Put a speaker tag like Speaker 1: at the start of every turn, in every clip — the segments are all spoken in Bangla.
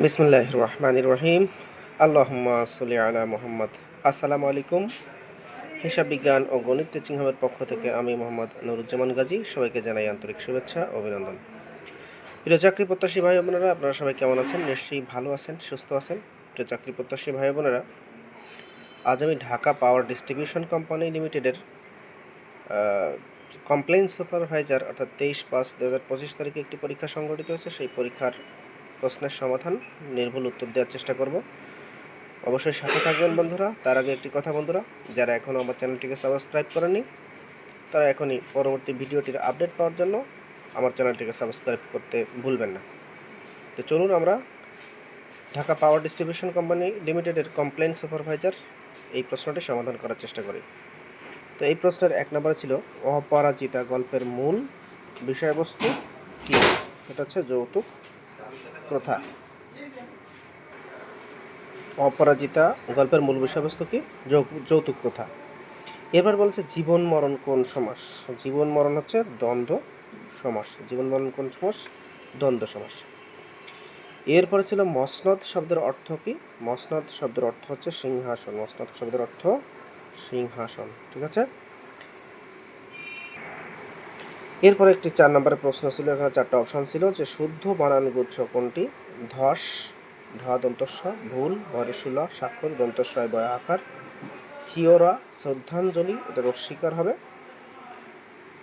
Speaker 1: বিসমুল্লাহ রহমান রহিম আল্লাহম্মা সাল্লি আলা মোহাম্মদ। আসসালামু আলাইকুম। হিসাব বিজ্ঞান ও গণিত টিচিং হাবের পক্ষ থেকে আমি মোহাম্মদ নুরুজ্জামান গাজী, সবাইকে জানাই আন্তরিক শুভেচ্ছা, অভিনন্দন। প্রিয় চাকরি প্রত্যাশী ভাই বোনেরা, আপনারা সবাই কেমন আছেন? নিশ্চয়ই ভালো আছেন, সুস্থ আছেন। প্রিয় চাকরি প্রত্যাশী ভাই বোনেরা, আজ আমি ঢাকা পাওয়ার ডিস্ট্রিবিউশন কোম্পানি লিমিটেডের কমপ্লেন সুপারভাইজার অর্থাৎ তেইশ পাঁচ দু হাজার পঁচিশ তারিখে একটি পরীক্ষা সংগঠিত হয়েছে। সেই পরীক্ষার প্রশ্নের সমাধান, নির্ভুল উত্তর দেওয়ার চেষ্টা করব। অবশ্যই সাথে থাকবেন বন্ধুরা। তার আগে একটি কথা বন্ধুরা, যারা এখনও আমার চ্যানেলটিকে সাবস্ক্রাইব করেনি তারা এখনই পরবর্তী ভিডিওটির আপডেট পাওয়ার জন্য আমার চ্যানেলটিকে সাবস্ক্রাইব করতে ভুলবেন না। তো চলুন আমরা ঢাকা পাওয়ার ডিস্ট্রিবিউশন কোম্পানি লিমিটেডের কমপ্লেন সুপারভাইজার এই প্রশ্নটি সমাধান করার চেষ্টা করি। তো এই প্রশ্নের এক নম্বরে ছিল, অপরাজিতা গল্পের মূল বিষয়বস্তু কী? এটা হচ্ছে যৌতুক। প্রথা অপরাজিতা গল্পের মূল বিষয়বস্তু কি? যৌতুক প্রথা। এবার বলছে জীবন মরণ কোন সমাস? জীবন মরণ হচ্ছে দ্বন্দ্ব সমাস। জীবন মরণ কোন সমাস? দ্বন্দ্ব সমাস। এরপরে ছিল মসনদ শব্দের অর্থ কি? মসনদ শব্দের অর্থ হচ্ছে সিংহাসন। মসনদ শব্দের অর্থ সিংহাসন। ঠিক আছে? এরপরে একটি চার নম্বরের প্রশ্ন ছিল, এখানে চারটা অপশন ছিল যে শুদ্ধ বানান গুচ্ছ কোনটি? ধস ধা দন্তস্ব ভুল ভরেশুলা স্বাক্ষর, দন্তস্বয় বয় আকার থিওরা শ্রদ্ধাঞ্জলি এটা রস্বীকার হবে।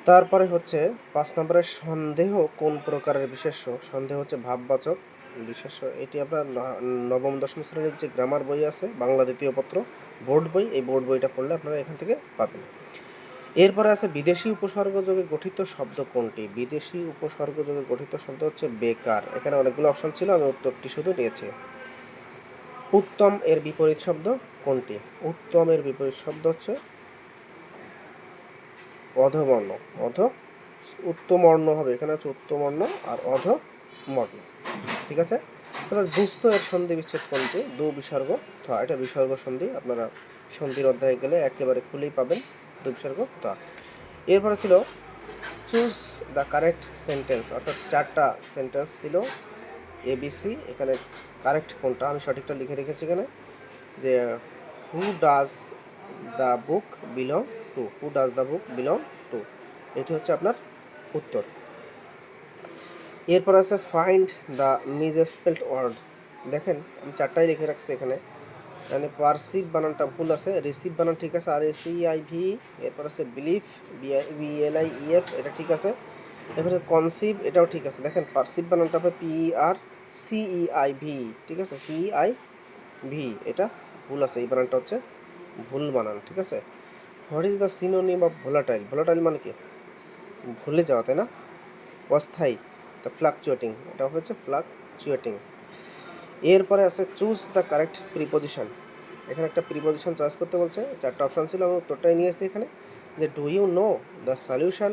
Speaker 1: তারপরে হচ্ছে পাঁচ নম্বরের সন্দেহ কোন প্রকারের বিশেষ্য? সন্দেহ হচ্ছে ভাববাচক বিশেষ্য। এটি আপনার নবম, দশম শ্রেণির যে গ্রামার বই আছে, বাংলা দ্বিতীয় পত্র, বোর্ড বই, এই বোর্ড বইটা পড়লে আপনারা এখান থেকে পাবেন। এরপরে আছে বিদেশি উপসর্গযোগে গঠিত শব্দ কোনটি? বিদেশি উপসর্গযোগে গঠিত শব্দ হচ্ছে বেকার। এখানে অনেকগুলো অপশন ছিল, আমি উত্তরটি শুধু নিয়েছি। উত্তম এর বিপরীত শব্দ কোনটি? উত্তম এর বিপরীত শব্দ হচ্ছে অধবর্ণ অধ উত্তমর্ণ হবে, এখানে হচ্ছে উত্তমর্ণ আর অধমর্ণ। ঠিক আছে? এবার দুস্থ এর সন্ধি বিচ্ছেদ কোনটি? দু বিসর্গ, থা, এটা বিসর্গ সন্ধি, আপনারা সন্ধির অধ্যায়ে গেলে একেবারে খুলেই পাবেন। বিসর্গ থা এরপরে ছিল চুজ দ্য কারেক্ট সেন্টেন্স অর্থাৎ চারটা সেন্টেন্স ছিল এবিসি এখানে কারেক্ট কোনটা? আমি সঠিকটা লিখে রেখেছি এখানে যে who does the book belong to who does the book belong to এটি হচ্ছে আপনার উত্তর। এরপর আছে ফাইন্ড দ্য মিসস্পেল্ড ওয়ার্ড দেখেন, আমি চারটাই লিখে রাখছি এখানে। মানে পারসিভ বানানটা ভুল আছে রিসিভ বানান ঠিক আছে, আর এসি আই ভি এরপর আছে বিলিফ বিএলআই ইএফ এটা ঠিক আছে। এরপর কনসিভ এটাও ঠিক আছে। দেখেন পারসিভ বানানটা হবে পি আর সিইআই ভি ঠিক আছে? সিই আই ভি এটা ভুল আছে। এই বানানটা হচ্ছে ভুল বানান, ঠিক আছে? What is the synonym of volatile volatile মানে কি? ভুলে যাওয়া, তাই না? অস্থায়ী দ্য ফ্লাকচুয়েটিং এটা হচ্ছে ফ্লাকচুয়েটিং এরপরে আছে চুজ দ্য কারেক্ট প্রিপোজিশন এখানে একটা প্রিপোজিশন চয়েস করতে বলছে। চারটা অপশন ছিল, আমি উত্তরটাই নিয়ে এসেছি এখানে। যে do you know the solution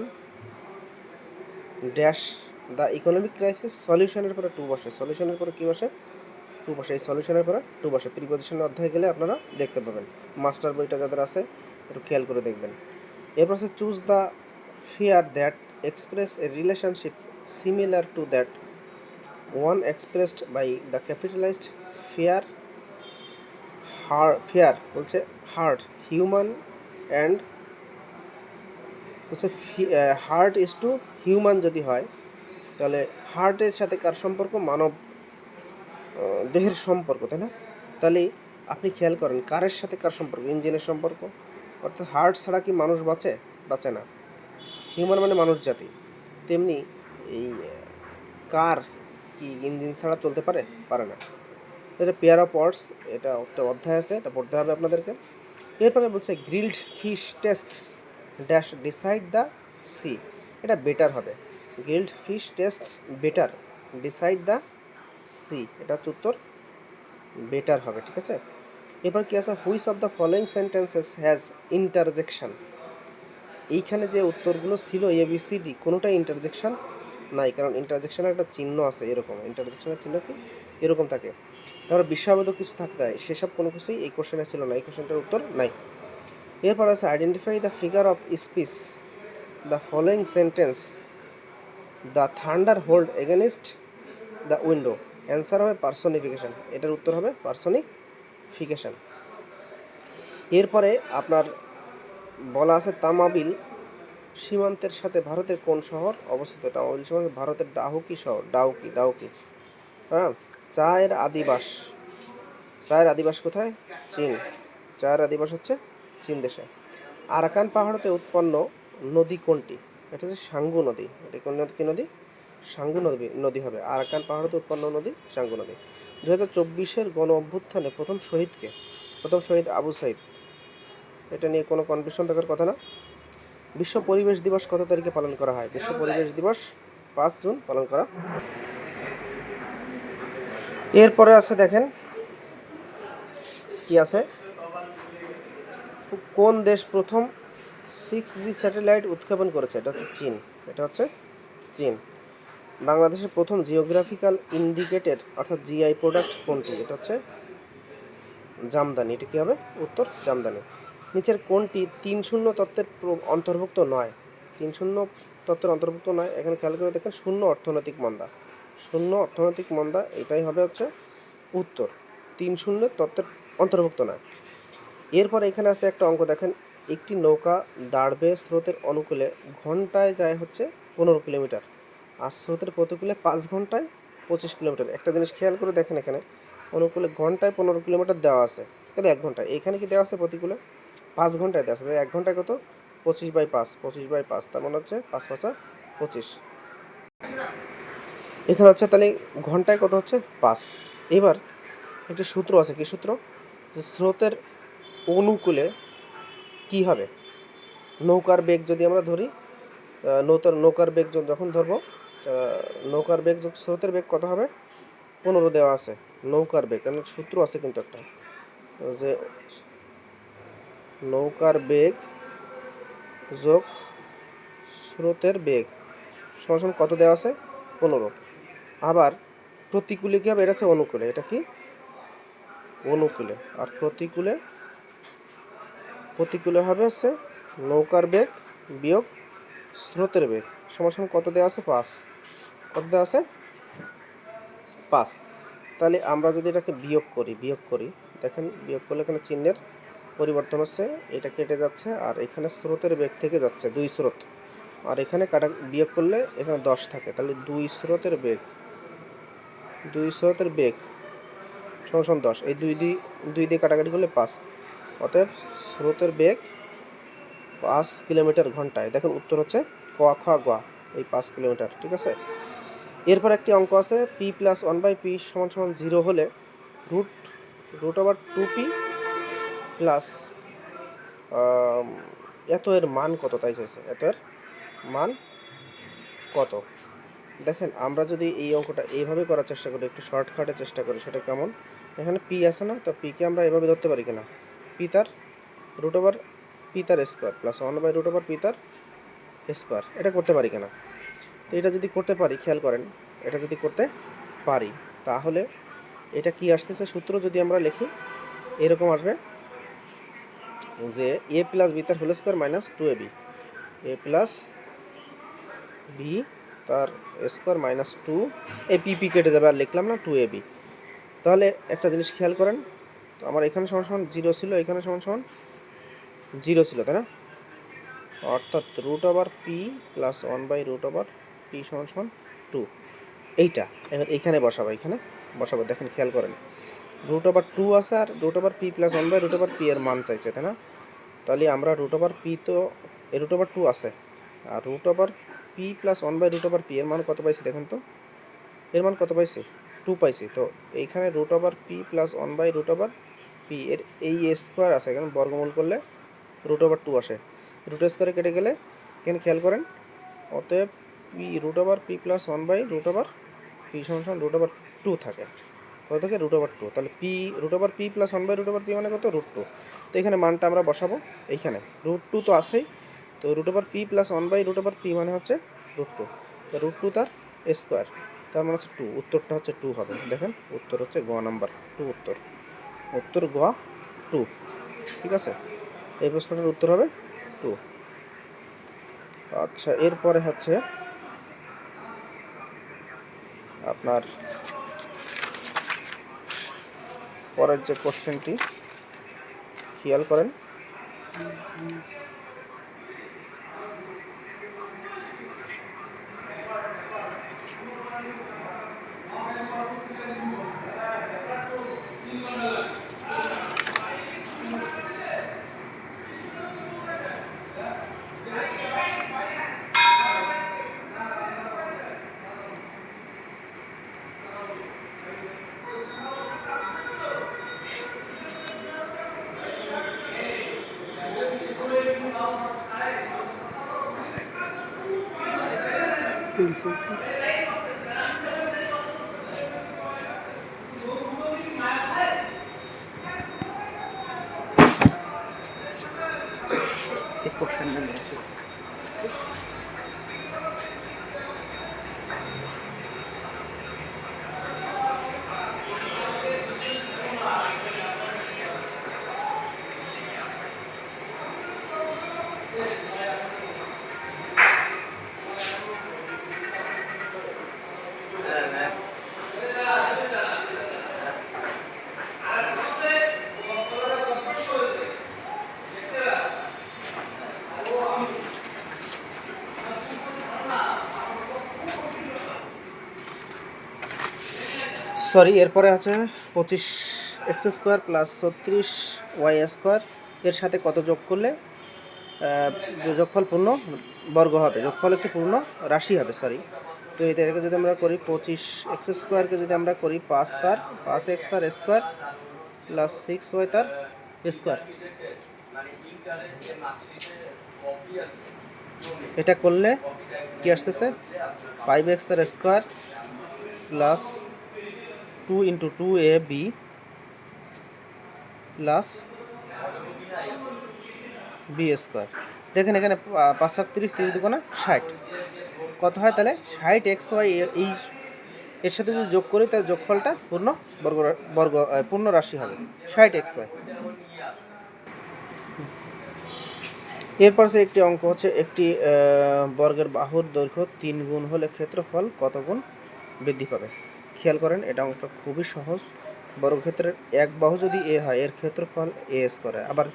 Speaker 1: dash the economic crisis সলিউশনের পরে টু বসে। সলিউশনের পরে কী বসে? টু বসে। এই সলিউশনের পরে টু বসে। প্রিপোজিশনের অধ্যায় গেলে আপনারা দেখতে পাবেন। মাস্টার বইটা যাদের আছে, একটু খেয়াল করে দেখবেন। এরপর আছে choose the pair that express a relationship similar to that one expressed by the capitalized pair her pair বলছে হার্ট হিউম্যান অ্যান্ড বলছে হার্ট ইজ টু হিউম্যান যদি হয়, তাহলে হার্টের সাথে কার সম্পর্ক? মানব দেহের সম্পর্ক, তাই না? তাহলে আপনি খেয়াল করেন কারের সাথে কার সম্পর্ক? ইঞ্জিনের সম্পর্ক। অর্থাৎ হার্ট ছাড়া কি মানুষ বাঁচে? বাঁচে না। হিউম্যান মানে মানুষ জাতি। তেমনি এই কার কি ইঞ্জিন ছাড়া চলতে পারে? পারে না। এটা পেয়ার অফ ওয়ার্ডস এটা একটা অধ্যায় আছে, এটা পড়তে হবে আপনাদেরকে। এরপরে বলছে, grilled fish tastes dash beside the sea. এটা বেটার হবে। Grilled fish tastes better beside the sea. এটা হচ্ছে উত্তর। বেটার হবে, ঠিক আছে? এরপর কি আছে? Which of the following sentences has interjection? এইখানে যে উত্তরগুলো ছিল এবিসিডি কোনোটাই ইন্টারজেকশন নাই, কারণ ইন্টারজেকশনের একটা চিহ্ন আছে এরকম। ইন্টারজেকশনের চিহ্ন কি? এরকম থাকে। তারপর বিশ্ববোধক কিছু থাকতে হয় সেসব কোনো কিছুই এই কোশ্চেনে ছিল না, এই কোশ্চেনটার উত্তর নাই। এরপর আছে identify the figure of speech the following sentence the thunder hold against the window answer হবে পার্সনিফিকেশন এটার উত্তর হবে পার্সনিফিকেশন এরপরে আপনার বলা আছে তামাবিল সীমান্তের সাথে ভারতের কোন শহর অবস্থিত? ভারতের ডাহুকি শহর। ডাউকি ডাউকি হ্যাঁ চায়ের আদিবাস। চায়ের আদিবাস কোথায়? চীন। চায়ের আদিবাস হচ্ছে চীন দেশে। আরাকান পাহাড়তে উৎপন্ন নদী কোনটি? এটা হচ্ছে সাঙ্গু নদী। এটা কোন নদী কি নদী? সাঙ্গু নদী নদী হবে। আরাকান পাহাড়তে উৎপন্ন নদী, সাঙ্গু নদী। দু হাজার চব্বিশের গণ অভ্যুত্থানে প্রথম শহীদকে? প্রথম শহীদ আবু সাইদ। এটা নিয়ে কোনো কনফিউশন থাকার কথা না। বিশ্ব পরিবেশ দিবস কত তারিখে পালন করা হয়? বিশ্ব পরিবেশ দিবস পাঁচ জুন পালন করা। এরপরে আছে দেখেন, কি আছে? কোন দেশ প্রথম সিক্স জি স্যাটেলাইট উৎক্ষেপণ করেছে? এটা হচ্ছে চীন। এটা হচ্ছে চীন। বাংলাদেশের প্রথম জিওগ্রাফিক্যাল ইন্ডিকেটেড অর্থাৎ জিআই প্রোডাক্ট কোনটি? এটা হচ্ছে জামদানি। এটা কী হবে? উত্তর জামদানি। নিচের কোনটি তিন শূন্য তত্ত্বের অন্তর্ভুক্ত নয়। তিন শূন্য তত্ত্বের অন্তর্ভুক্ত নয়। এখানে খেয়াল করে দেখেন, শূন্য অর্থনৈতিক মন্দা। শূন্য অর্থনৈতিক মন্দা, এটাই হবে হচ্ছে উত্তর। তিন শূন্য তত্ত্বের অন্তর্ভুক্ত নয়। এরপর এখানে আছে একটা অঙ্ক, দেখেন, একটি নৌকা দাঁড়বে স্রোতের অনুকূলে ঘন্টায় যায় হচ্ছে পনেরো কিলোমিটার, আর স্রোতের প্রতিকূলে পাঁচ ঘন্টায় পঁচিশ কিলোমিটার। একটা জিনিস খেয়াল করে দেখেন এখানে, অনুকূলে ঘন্টায় পনেরো কিলোমিটার দেওয়া আছে। তাহলে এক ঘন্টায়। এখানে কি দেওয়া আছে প্রতিকূলে? পাঁচ ঘন্টায় দেওয়া আছে এক ঘন্টায় কত? পঁচিশ বাই পাঁচ পঁচিশ বাই পাঁচ তার মানে হচ্ছে পাঁচ পাঁচা পঁচিশ। এখানে হচ্ছে তাহলে ঘন্টায় কত হচ্ছে? পাঁচ। এবার একটি সূত্র আছে কি সূত্র? যে স্রোতের অনুকূলে কি হবে? নৌকার বেগ যদি আমরা ধরি আহ, নৌকার বেগ যখন ধরবো নৌকার বেগ স্রোতের বেগ কত হবে? পনেরো দেওয়া আছে নৌকার বেগ। কারণ সূত্র আছে কিন্তু একটা যে নৌকার বেগ যোগ স্রোতের বেগ। সমান কত দেওয়া আছে? পনেরো। আবার প্রতিকূলে কী হবে এটা হচ্ছে অনুকূলে। এটা কি? অনুকূলে। আর প্রতিকূলে? প্রতিকূলে হবে হচ্ছে নৌকার বেগ বিয়োগ স্রোতের বেগ। সমান কত দেওয়া আছে? পাঁচ। কত দেওয়া আছে? পাঁচ। তাহলে আমরা যদি এটাকে বিয়োগ করি বিয়োগ করি, দেখেন বিয়োগ করলে এখানে চিহ্নের পরিবর্তন হচ্ছে, এটা কেটে যাচ্ছে আর এখানে স্রোতের বেগ থেকে যাচ্ছে দুই স্রোত। আর এখানে কাটা বিয়োগ করলে এখানে দশ থাকে, তাহলে দুই স্রোতের বেগ, দুই স্রোতের বেগ সমান দশ, এই দুই দুই দুই দিয়ে কাটাকাটি করলে পাঁচ। অতএব স্রোতের বেগ পাঁচ কিলোমিটার ঘন্টায়, দেখেন উত্তর হচ্ছে ক খোয়া গ, এই পাঁচ কিলোমিটার, ঠিক আছে? এরপর একটি অঙ্ক আছে, P plus one by P সমান সমান জিরো হলে root root over two P plus এত এর মান কত তাই চাইছে? এত এর মান কত? দেখেন, আমরা যদি এই অঙ্কটা এইভাবে করার চেষ্টা করি, একটু শর্টকাটে চেষ্টা করি, সেটা কেমন? এখানে পি আছে না? তো পিকে আমরা এভাবে ধরতে পারি কিনা? পি তার রুট ওভার পি তার square plus one by root over P তার স্কোয়ার এটা করতে পারি কিনা? তো এটা যদি করতে পারি, খেয়াল করেন, এটা যদি করতে পারি, তাহলে এটা কি আসতেছে? সূত্র যদি আমরা লিখি, এরকম আসবে। যে এ প্লাস বি তার whole square minus two A B. A plus B তার square minus two A P P কেটে যাবে আর লিখলাম না টু এ বি। তাহলে একটা জিনিস খেয়াল করেন, তো আমার এখানে সমান সমান জিরো ছিল, এখানে সমান সমান জিরো ছিল, তাই না? অর্থাৎ root over P plus one by root over P সমান সমান টু। এইটা, এবার এইখানে বসাবো, এখানে বসাবো, দেখেন, খেয়াল করেন। রুট ওভার টু আছে আর root over P plus one by root over P এর মান চাইছে তাই না তাহলে আমরা রুট ওভার পি তো রুট ওভার টু আছে আর root over P plus one by root over P এর মান কত পাইছি দেখেন তো এর মান কত পাইছি টু পাইছি তো এইখানে root over P plus one by root over P এর এই স্কোয়ার আছে এখানে বর্গমূল করলে রুট ওভার টু আসে রুট স্কোয়ারে কেটে গেলে এখানে খেয়াল করেন অতএব P root over P plus one by root over P সমান রুট ওভার টু থাকে কত থাকে রুট ওভার টু তাহলে P root over P plus one by root over P মানে কত? রুট টু তো এখানে মানটা আমরা বসাবো এইখানে। রুট টু তো আছেই। তো root over P plus one by root over P মানে হচ্ছে রুট টু তো রুট টু তার স্কোয়ার তার মানে হচ্ছে টু উত্তরটা হচ্ছে টু হবে। দেখেন, উত্তর হচ্ছে গ নাম্বার টু উত্তর। উত্তর গ টু ঠিক আছে? এই প্রশ্নটার উত্তর হবে টু আচ্ছা এরপরে হচ্ছে আপনার পরের যে কোশ্চেনটি খেয়াল করেন।
Speaker 2: এই
Speaker 1: সরি, এরপরে আছে পঁচিশ এক্স স্কোয়ার প্লাস ছত্রিশ ওয়াই স্কোয়ার। এর সাথে কত যোগ করলে যোগফল পূর্ণ বর্গ হবে? যোগফল একটি পূর্ণ রাশি হবে, সরি। তো এটাকে যদি আমরা করি পঁচিশ এক্স স্কোয়ারকে যদি আমরা করি পাঁচ তার, পাঁচ এক্স তার স্কোয়ার প্লাস সিক্স ওয়াই তার স্কোয়ার। এটা করলে কি আসতেছে? ফাইভ এক্স তার square plus two into two A B plus B square দেখেন এখানে পাঁচশো তিরিশ তিরিশ দুগুণা ষাট। কত হয় তাহলে? ষাট এক্স ওয়াই এই এর সাথে যদি যোগ করি, তাহলে যোগফলটা পূর্ণ বর্গ বর্গ পূর্ণ রাশি হবে। ষাট এক্স ওয়াই এরপর সে একটি অঙ্ক হচ্ছে একটি বর্গের বাহুর দৈর্ঘ্য তিন গুণ হলে ক্ষেত্রফল কত গুণ বৃদ্ধি পাবে? খেয়াল করেন, এটা অঙ্কটা খুবই সহজ। বর্গক্ষেত্রের এক বাহু যদি এ হয়, এর ক্ষেত্রফল এ এস করে আবার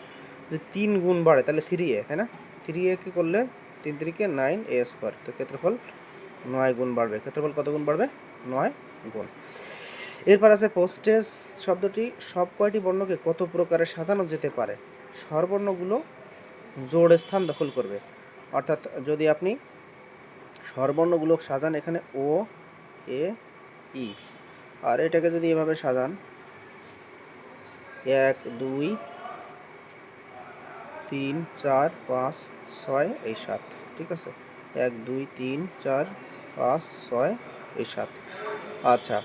Speaker 1: যদি তিন গুণ বাড়ে, তাহলে থ্রি এ তাই না? থ্রি এ কি করলে? তিন তিরিকে নাইন এ এস স্কোয়ার তো ক্ষেত্রফল নয় গুণ বাড়বে। ক্ষেত্রফল কত গুণ বাড়বে? নয় গুণ। এরপর আছে পোস্টেজ শব্দটি। সব কয়টি বর্ণকে কত প্রকারে সাজানো যেতে পারে? স্বরবর্ণগুলো জোড় স্থান দখল করবে। অর্থাৎ যদি আপনি স্বরবর্ণগুলো সাজান, এখানে ও এ ই। আর এটাকে যদি এভাবে সাজান, এক, দুই, তিন, চার, পাঁচ, ছয়, এই সাত, ঠিক আছে? এক, দুই, তিন, চার, পাঁচ, ছয়, এই সাত। আচ্ছা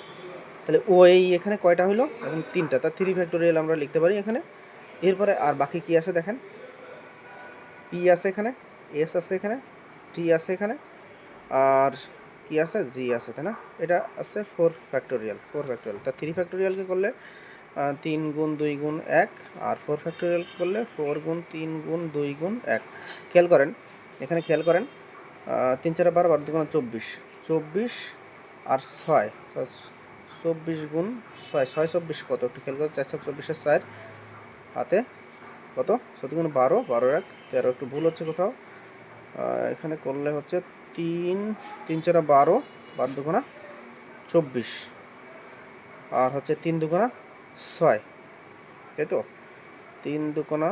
Speaker 1: তাহলে ও এই এখানে কয়টা হলো এখন তিনটা? তার থ্রি ফ্যাক্টোরিয়াল আমরা লিখতে পারি এখানে। এরপরে আর বাকি কি আছে দেখেন? পি আছে এখানে এস আছে এখানে টি আছে এখানে, আর কি আছে? জি আছে, তাই না? এটা আছে ফোর ফ্যাক্টোরিয়াল ফোর ফ্যাক্টোরিয়াল তা থ্রি ফ্যাক্টোরিয়ালকে করলে তিন গুণ দুই গুণ এক, আর ফোর ফ্যাক্টোরিয়াল করলে ফোর গুণ তিন গুণ দুই গুণ এক। খেয়াল করেন, এখানে খেয়াল করেন তিন চার বারো বারো দুগুণ চব্বিশ। চব্বিশ আর ছয় চব্বিশ গুণ ছয় ছয় চব্বিশ কত? একটু খেয়াল করেন চারশো চব্বিশের চার। হাতে কত? সত্যি গুণ বারো বারো এক, তেরো। একটু ভুল হচ্ছে কোথাও। এখানে করলে হচ্ছে তিন তিন চারা বারো বারো দুগুণা চব্বিশ। আর হচ্ছে তিন দুগুণা ছয়, তাই তো? তিন দুগুণা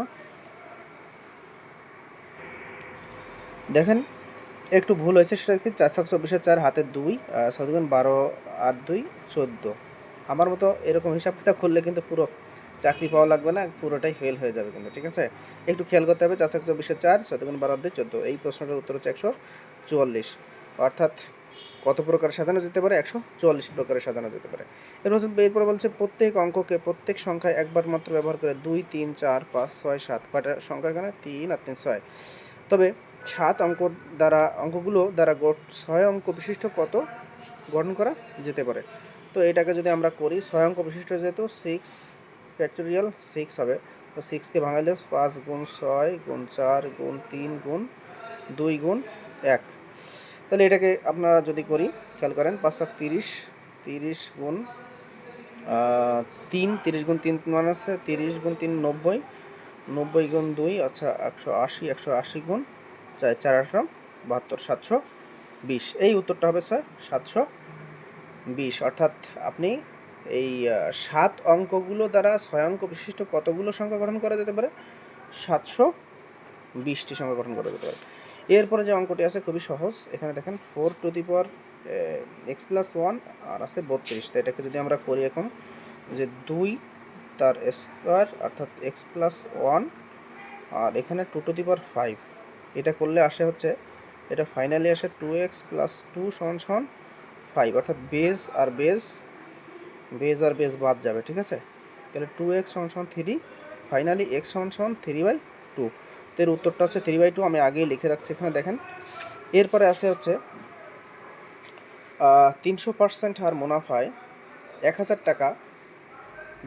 Speaker 1: দেখেন, একটু ভুল হয়েছে সেটা কি? চার ছক চব্বিশের চার হাতে দুই ছয় বারো আর দুই, চোদ্দ। আমার মতো এরকম হিসাব কিতাব করলে কিন্তু পুরো চাকরি পাওয়া লাগবে না, পুরোটাই ফেল হয়ে যাবে কিন্তু, ঠিক আছে? একটু খেয়াল করতে হবে, চার ছক চব্বিশের চার, ছয় বারো আর দুই, চোদ্দ। এই প্রশ্নটার উত্তর হচ্ছে একশো চুয়াল্লিশ। অর্থাৎ কত প্রকার সাজানো যেতে পারে? একশো চুয়াল্লিশ প্রকারে সাজানো যেতে পারে। এরপর এরপরে বলছে প্রত্যেক অঙ্ককে প্রত্যেক সংখ্যায় একবার মাত্র ব্যবহার করে দুই, তিন, চার, পাঁচ, ছয়, সাত। কয়টা সংখ্যা এখানে তিন আর তিন ছয়। তবে সাত অঙ্ক দ্বারা, অঙ্কগুলো দ্বারা গঠ- ছয় অঙ্ক বিশিষ্ট কত গঠন করা যেতে পারে? তো এটাকে যদি আমরা করি, ছয় অঙ্ক বিশিষ্ট যেহেতু সিক্স ফ্যাক্টোরিয়াল সিক্স হবে। তো সিক্সকে ভাঙালে পাঁচ গুণ ছয় গুণ চার গুণ তিন গুণ দুই গুণ এক। তাহলে এটাকে আপনারা যদি করি, খেয়াল করেন, পাঁচ সাত তিরিশ তিরিশ গুণ
Speaker 3: তিন, তিরিশ গুণ তিন মানে আছে তিরিশ গুণ তিন নব্বই নব্বই গুণ দুই আচ্ছা একশো আশি একশো আশি গুণ চার চার আঠারো, বাহাত্তর, সাতশো বিশ। এই উত্তরটা হবে স্যার সাতশো বিশ। অর্থাৎ আপনি এই সাত অঙ্কগুলো দ্বারা ছয় অঙ্ক বিশিষ্ট কতগুলো সংখ্যা গঠন করা যেতে পারে? সাতশো বিশটি সংখ্যা গঠন করা যেতে পারে। এরপরে যে অঙ্কটি আছে, খুবই সহজ। এখানে দেখেন four to the power X plus one আর আছে বত্রিশ। তো এটাকে যদি আমরা করি এখন, যে দুই তার স্কোয়ার অর্থাৎ এক্স প্লাস ওয়ান আর এখানে two to the power five এটা করলে আসে হচ্ছে, এটা ফাইনালি আসে টু এক্স প্লাস টু সমান সমান ফাইভ অর্থাৎ বেজ আর বেজ বেজ আর বেজ বাদ যাবে, ঠিক আছে? তাহলে টু এক্স সমান সমান থ্রি ফাইনালি এক্স সমান সমান থ্রি বাই টু তো এর উত্তরটা হচ্ছে থ্রি বাই টু আমি আগেই লিখে রাখছি এখানে, দেখেন। এরপরে আছে হচ্ছে তিনশো পার্সেন্ট হার মুনাফায় এক হাজার টাকা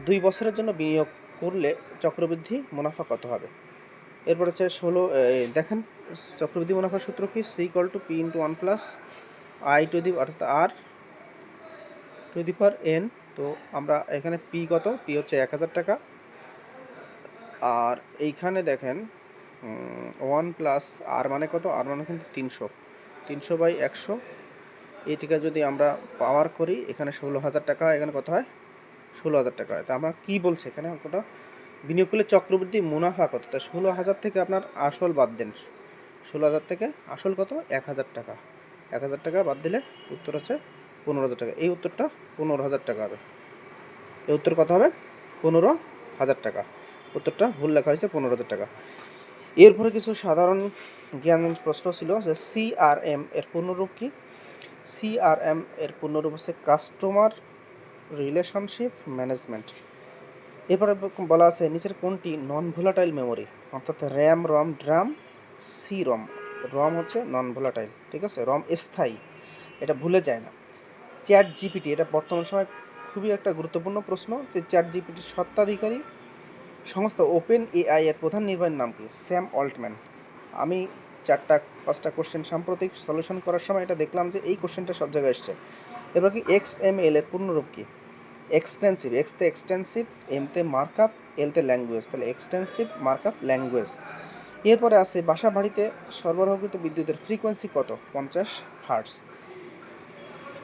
Speaker 3: দুই বছরের জন্য বিনিয়োগ করলে চক্রবৃদ্ধি মুনাফা কত হবে? এরপর হচ্ছে ষোলো দেখেন, চক্রবৃদ্ধি মুনাফার সূত্র কি? C equal to P into one plus I to the অর্থাৎ আর টু দি পার এন তো আমরা এখানে পি কত? পি হচ্ছে এক হাজার টাকা। আর এইখানে দেখেন ওয়ান প্লাস আর মানে কত? আর মানে কিন্তু তিনশো। তিনশো বাই একশো। এইটিকে যদি আমরা পাওয়ার করি, এখানে ষোলো হাজার টাকা, এখানে কত হয়? ষোলো হাজার টাকা হয়। তা আমরা কী বলছি এখানে অঙ্কটা? বিনিয়োগ করলে চক্রবৃদ্ধি মুনাফা কত? তা ষোলো হাজার থেকে আপনার আসল বাদ দেন। ষোলো হাজার থেকে আসল কত? এক হাজার টাকা। এক হাজার টাকা বাদ দিলে উত্তর হচ্ছে পনেরো হাজার টাকা। এই উত্তরটা পনেরো হাজার টাকা হবে। এই উত্তর কত হবে? পনেরো হাজার টাকা। উত্তরটা ভুল লেখা হয়েছে, পনেরো হাজার টাকা। এরপরে কিছু সাধারণ জ্ঞান প্রশ্ন ছিল যে সিআরএম এর পূর্ণরূপ কি? সিআরএম এর পূর্ণরূপ হচ্ছে কাস্টমার রিলেশনশিপ ম্যানেজমেন্ট এরপরে বলা আছে নিচের কোনটি? নন ভোলাটাইল মেমোরি অর্থাৎ RAM ROM DRAM C ROM ROM হচ্ছে নন ভোলাটাইল ঠিক আছে? রম স্থায়ী, এটা ভুলে যায় না। চ্যাট জিপিটি এটা বর্তমান সময় খুবই একটা গুরুত্বপূর্ণ প্রশ্ন যে চ্যাট জিপিটির সত্ত্বাধিকারী সংস্থা ওপেন এআই এর প্রধান নির্বাহীর নাম কি? Sam Altman. আমি চারটা, পাঁচটা কোশ্চেন সাম্প্রতিক সলিউশন করার সময় এটা দেখলাম যে এই কোশ্চেনটা সব জায়গায় এসছে। এবার কি এক্স এম এল এর পূর্ণরূপ কি? এক্সটেন্সিভ এক্সতে এক্সটেন্সিভ এমতে মার্কআপ এলতে ল্যাঙ্গুয়েজ তাহলে এক্সটেন্সিভ মার্কআপ ল্যাঙ্গুয়েজ এরপরে আছে বাসা বাড়িতে সরবরাহকৃত বিদ্যুতের ফ্রিকোয়েন্সি কত? পঞ্চাশ হার্টস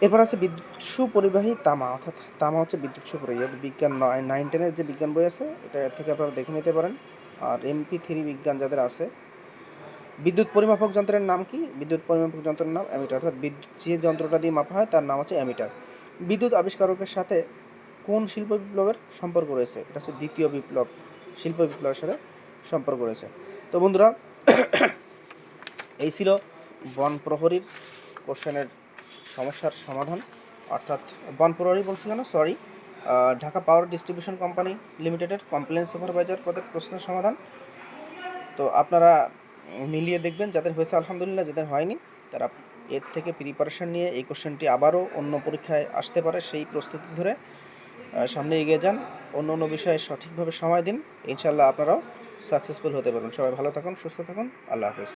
Speaker 3: এরপর আছে বিদ্যুৎ সুপরিবাহী তামা, অর্থাৎ তামা হচ্ছে বিদ্যুৎ সুপরিবাহী। বিজ্ঞান নাইন টেনের যে বিজ্ঞান বই আছে, এটা থেকে আপনারা দেখে নিতে পারেন। আর এমপি থ্রি বিজ্ঞান যাদের আছে, বিদ্যুৎ পরিমাপক যন্ত্রের নাম কি? বিদ্যুৎ পরিমাপক যন্ত্রের নাম অ্যামিটার, অর্থাৎ বিদ্যুৎ যে যন্ত্রটা দিয়ে মাপা হয়, তার নাম হচ্ছে অ্যামিটার। বিদ্যুৎ আবিষ্কারকের সাথে কোন শিল্প বিপ্লবের সম্পর্ক রয়েছে? এটা হচ্ছে দ্বিতীয় বিপ্লব, শিল্প বিপ্লবের সাথে সম্পর্ক রয়েছে। তো বন্ধুরা, এই ছিল বন প্রহরীর কোশ্চেনের সমস্যার সমাধান, অর্থাৎ বন প্রহরী বলছি কেন sorry Dhaka power distribution company লিমিটেডের কমপ্লেন সুপারভাইজার পদের প্রশ্নের সমাধান। তো আপনারা মিলিয়ে দেখবেন, যাদের হয়েছে আলহামদুলিল্লাহ, যাদের হয়নি, তারা এর থেকে প্রিপারেশন নিয়ে এই কোশ্চেনটি আবারও অন্য পরীক্ষায় আসতে পারে সেই প্রস্তুতি ধরে সামনে এগিয়ে যান। অন্য অন্য বিষয়ে সঠিকভাবে সময় দিন ইনশাল্লাহ আপনারাও সাকসেসফুল হতে পারবেন। সবাই ভালো থাকুন, সুস্থ থাকুন, আল্লাহ হাফেজ।